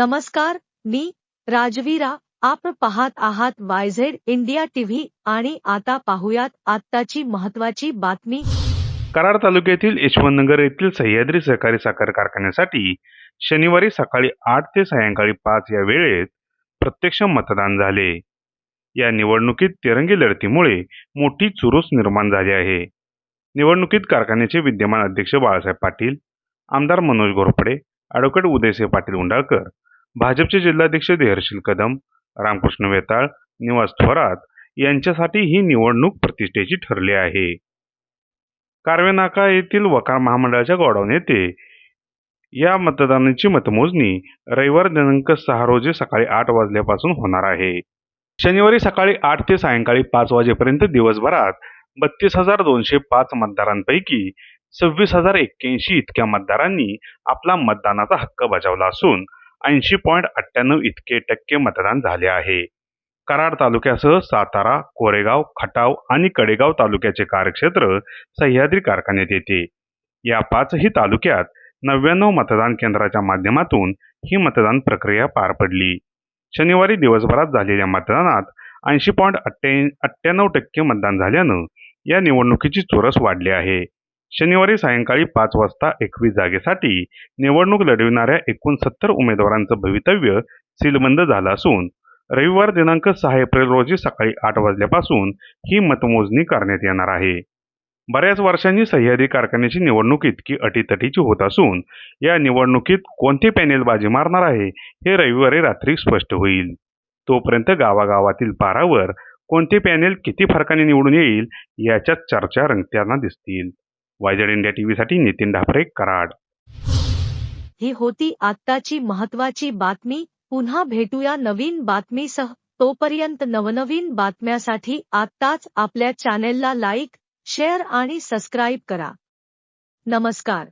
नमस्कार मी राजवीरा. आप पाहत आहात वायझेड इंडिया टीव्ही आणि आता पाहुयात आत्ताची महत्वाची बातमी. कराड तालुक्यातील यशवंतनगर येथील सह्याद्री सहकारी साखर कारखान्यासाठी शनिवारी सकाळी आठ ते सायंकाळी पाच या वेळेत प्रत्यक्ष मतदान झाले. या निवडणुकीत तिरंगी लढतीमुळे मोठी चुरूस निर्माण झाली आहे. निवडणुकीत कारखान्याचे विद्यमान अध्यक्ष बाळासाहेब पाटील आमदार मनोज घोरपडे ॲडव्होकेट उदयसिंह पाटील उंडाळकर भाजपचे जिल्हाध्यक्ष देहर्शील कदम रामकृष्ण वेताळ निवास थोरात यांच्यासाठी ही निवडणूक प्रतिष्ठेची ठरली आहे. कारवेनाका येथील वकार महामंडळाच्या गोडाऊन येथे या मतदानाची मतमोजणी रविवार दिनांक सहा रोजी सकाळी आठ वाजल्यापासून होणार आहे. शनिवारी सकाळी आठ ते सायंकाळी पाच वाजेपर्यंत दिवसभरात बत्तीस हजार दोनशे पाच मतदारांपैकी सव्वीस हजार एक्क्याऐंशी इतक्या मतदारांनी आपला मतदानाचा हक्क बजावला असून ऐंशी पॉईंट अठ्ठ्याण्णव इतके टक्के मतदान झाले आहे. कराड तालुक्यासह सातारा कोरेगाव खटाव आणि कडेगाव तालुक्याचे कार्यक्षेत्र सह्याद्री कारखान्यात येते. या पाचही तालुक्यात नव्याण्णव मतदान केंद्राच्या माध्यमातून ही मतदान प्रक्रिया पार पडली. शनिवारी दिवसभरात झालेल्या मतदानात ऐंशी पॉईंट अठ्ठ्याण्णव टक्के मतदान झाल्यानं या निवडणुकीची चुरस वाढली आहे. शनिवारी सायंकाळी पाच वाजता एकवीस जागेसाठी निवडणूक लढविणाऱ्या एकूण सत्तर उमेदवारांचं भवितव्य सीलबंद झालं असून रविवार दिनांक सहा एप्रिल रोजी सकाळी आठ वाजल्यापासून ही मतमोजणी करण्यात येणार आहे. बऱ्याच वर्षांनी सह्याद्री कारखान्याची निवडणूक इतकी अटीतटीची होत असून या निवडणुकीत कोणते पॅनेल बाजी मारणार आहे हे रविवारी रात्री स्पष्ट होईल. तोपर्यंत गावागावातील पारावर कोणते पॅनेल किती फरकाने निवडून येईल याच्यात चर्चा रंगताना दिसतील. वायझेड इंडिया टीव्हीसाठी नितीन ढापरे कराड. ही होती आत्ताची महत्वाची बातमी. पुन्हा भेटूया नवीन बातमीसह. तोपर्यंत नवनवीन बातम्यासाठी आत्ताच आपल्या चॅनेलला लाईक शेअर आणि सबस्क्राईब करा. नमस्कार.